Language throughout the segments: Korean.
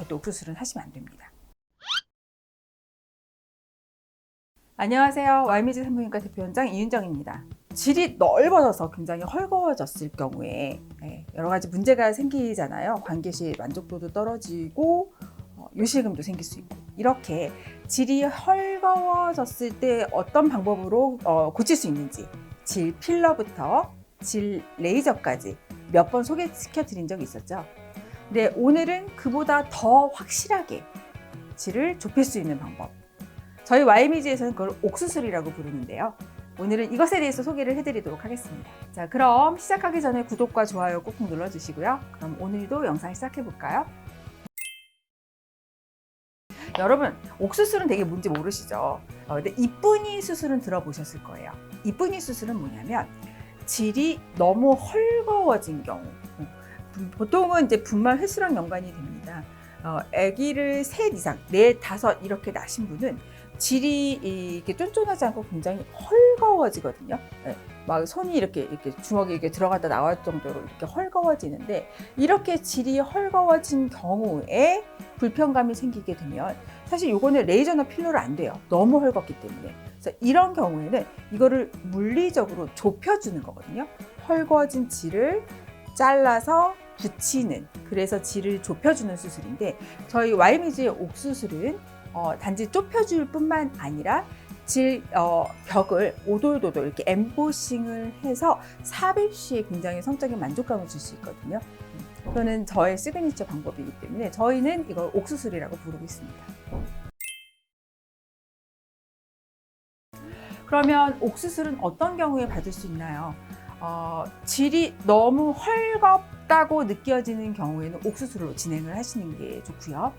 절대 옥수수는 하시면 안 됩니다. 안녕하세요. 와이미즈 산부인과 대표원장 이윤정입니다. 질이 넓어져서 굉장히 헐거워졌을 경우에 예, 여러 가지 문제가 생기잖아요. 관계시 만족도도 떨어지고 어, 요실금도 생길 수 있고 이렇게 질이 헐거워졌을 때 어떤 방법으로 어, 고칠 수 있는지 질 필러부터 질 레이저까지 몇 번 소개시켜 드린 적이 있었죠. 근데 오늘은 그보다 더 확실하게 질을 좁힐 수 있는 방법. 저희 YMG에서는 그걸 옥수술이라고 부르는데요. 오늘은 이것에 대해서 소개를 해드리도록 하겠습니다. 자, 그럼 시작하기 전에 구독과 좋아요 꾹꾹 눌러주시고요. 그럼 오늘도 영상 시작해볼까요? 여러분, 옥수술은 되게 뭔지 모르시죠? 어, 근데 이쁜이 수술은 들어보셨을 거예요. 이쁜이 수술은 뭐냐면 질이 너무 헐거워진 경우. 어, 보통은 이제 분말 횟수랑 연관이 됩니다. 어, 아기를 셋 이상, 넷, 다섯 이렇게 낳으신 분은 질이 이렇게 쫀쫀하지 않고 굉장히 헐거워지거든요. 네, 막 손이 이렇게 이렇게 주먹이 이렇게 들어갔다 나올 정도로 이렇게 헐거워지는데 이렇게 질이 헐거워진 경우에 불편감이 생기게 되면 사실 요거는 레이저나 필러로 안 돼요. 너무 헐겁기 때문에. 그래서 이런 경우에는 이거를 물리적으로 좁혀주는 거거든요. 헐거워진 질을 잘라서 붙이는 그래서 질을 좁혀주는 수술인데 저희 와이미즈의 옥수술은 어, 단지 좁혀줄 뿐만 아니라 질 어, 벽을 오돌도돌 이렇게 엠보싱을 해서 삽입 시에 굉장히 성적인 만족감을 줄 수 있거든요. 이거는 저의 시그니처 방법이기 때문에 저희는 이걸 옥수술이라고 부르고 있습니다. 그러면 옥수술은 어떤 경우에 받을 수 있나요? 어, 질이 너무 헐겁다고 느껴지는 경우에는 옥수수로 진행을 하시는 게 좋고요.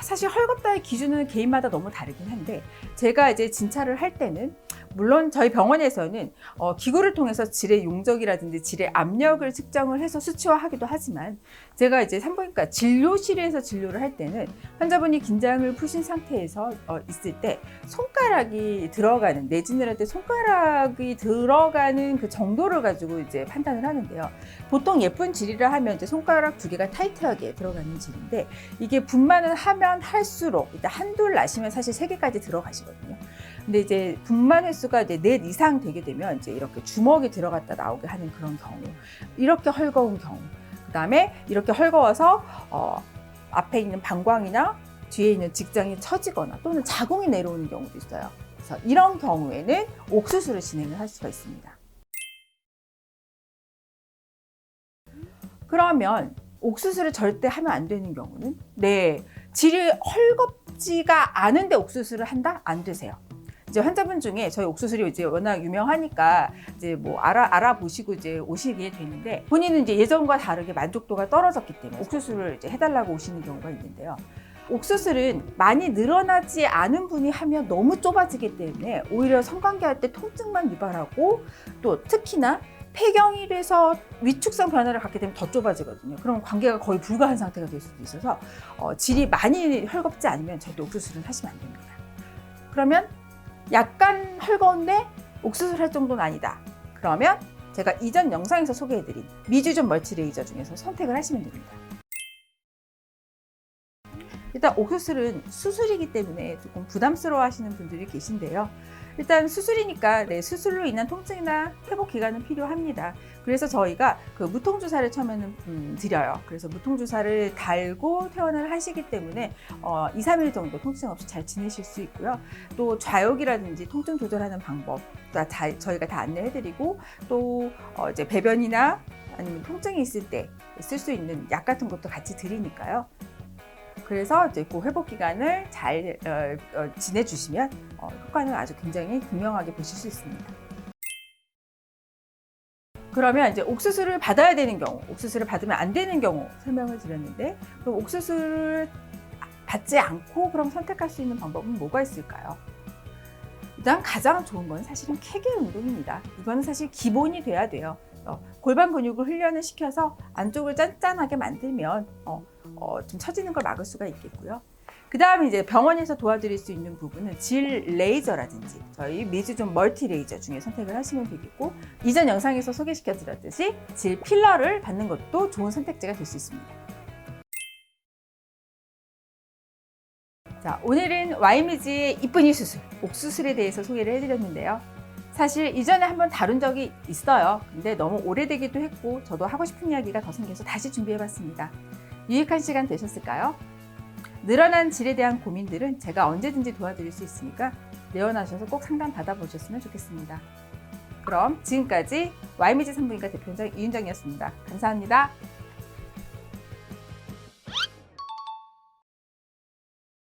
사실 헐겁다의 기준은 개인마다 너무 다르긴 한데 제가 이제 진찰을 할 때는 물론 저희 병원에서는 어, 기구를 통해서 질의 용적이라든지 질의 압력을 측정을 해서 수치화하기도 하지만 제가 이제 산부인과 진료실에서 진료를 할 때는 환자분이 긴장을 푸신 상태에서 어, 있을 때 손가락이 들어가는 내진을 할 때 손가락이 들어가는 그 정도를 가지고 이제 판단을 하는데요. 보통 예쁜 질이라 하면 이제 손가락 두 개가 타이트하게 들어가는 질인데 이게 분만을 하면 할수록 일단 한둘 나시면 사실 세 개까지 들어가시거든요. 근데 이제 분만 횟수가 이제 넷 이상 되게 되면 이제 이렇게 주먹이 들어갔다 나오게 하는 그런 경우, 이렇게 헐거운 경우, 그 다음에 이렇게 헐거워서 어, 앞에 있는 방광이나 뒤에 있는 직장이 처지거나 또는 자궁이 내려오는 경우도 있어요. 그래서 이런 경우에는 옥수수를 진행을 할 수가 있습니다. 그러면 옥수수를 절대 하면 안 되는 경우는 네 질이 헐겁지가 않은데 옥수수를 한다 안 되세요. 이제 환자분 중에 저희 옥수수리 이제 워낙 유명하니까 이제 뭐 알아 알아보시고 이제 오시게 되는데 본인은 이제 예전과 다르게 만족도가 떨어졌기 때문에 옥수수를 이제 해달라고 오시는 경우가 있는데요. 옥수술은 많이 늘어나지 않은 분이 하면 너무 좁아지기 때문에 오히려 성관계 할 때 통증만 유발하고 또 특히나 폐경이 돼서 위축성 변화를 갖게 되면 더 좁아지거든요. 그럼 관계가 거의 불가한 상태가 될 수도 있어서 어, 질이 많이 헐겁지 않으면 절대 옥수술은 하시면 안 됩니다. 그러면 약간 헐거운데 옥수술 할 정도는 아니다. 그러면 제가 이전 영상에서 소개해드린 미주존 멀티레이저 중에서 선택을 하시면 됩니다. 일단 옥수술은 수술이기 때문에 조금 부담스러워 하시는 분들이 계신데요. 일단 수술이니까 네, 수술로 인한 통증이나 회복 기간은 필요합니다. 그래서 저희가 그 무통 주사를 처음에는 음, 드려요. 그래서 무통 주사를 달고 퇴원을 하시기 때문에 어, 2, 3일 정도 통증 없이 잘 지내실 수 있고요. 또 좌욕이라든지 통증 조절하는 방법 다, 다 저희가 다 안내해드리고 또 어, 이제 배변이나 아니면 통증이 있을 때 쓸 수 있는 약 같은 것도 같이 드리니까요. 그래서 이제 그 회복 기간을 잘 어, 어, 지내주시면 어, 효과는 아주 굉장히 분명하게 보실 수 있습니다. 그러면 이제 옥수수를 받아야 되는 경우, 옥수수를 받으면 안 되는 경우 설명을 드렸는데 그럼 옥수수를 받지 않고 그럼 선택할 수 있는 방법은 뭐가 있을까요? 일단 가장 좋은 건 사실은 케겔 운동입니다. 이거는 사실 기본이 돼야 돼요. 어, 골반 근육을 훈련을 시켜서 안쪽을 짠짠하게 만들면 어, 어, 좀 처지는 걸 막을 수가 있겠고요. 그 다음에 이제 병원에서 도와드릴 수 있는 부분은 질 레이저라든지 저희 미즈존 멀티 레이저 중에 선택을 하시면 되겠고 이전 영상에서 소개시켜 드렸듯이 질 필러를 받는 것도 좋은 선택지가 될 수 있습니다. 자, 오늘은 와이미지의 이쁜이 수술, 옥수술에 대해서 소개를 해드렸는데요. 사실 이전에 한번 다룬 적이 있어요. 근데 너무 오래되기도 했고, 저도 하고 싶은 이야기가 더 생겨서 다시 준비해봤습니다. 유익한 시간 되셨을까요? 늘어난 질에 대한 고민들은 제가 언제든지 도와드릴 수 있으니까 내원하셔서 꼭 상담 받아보셨으면 좋겠습니다. 그럼 지금까지 와이미지 산부인과 대표원장 이윤정이었습니다. 감사합니다.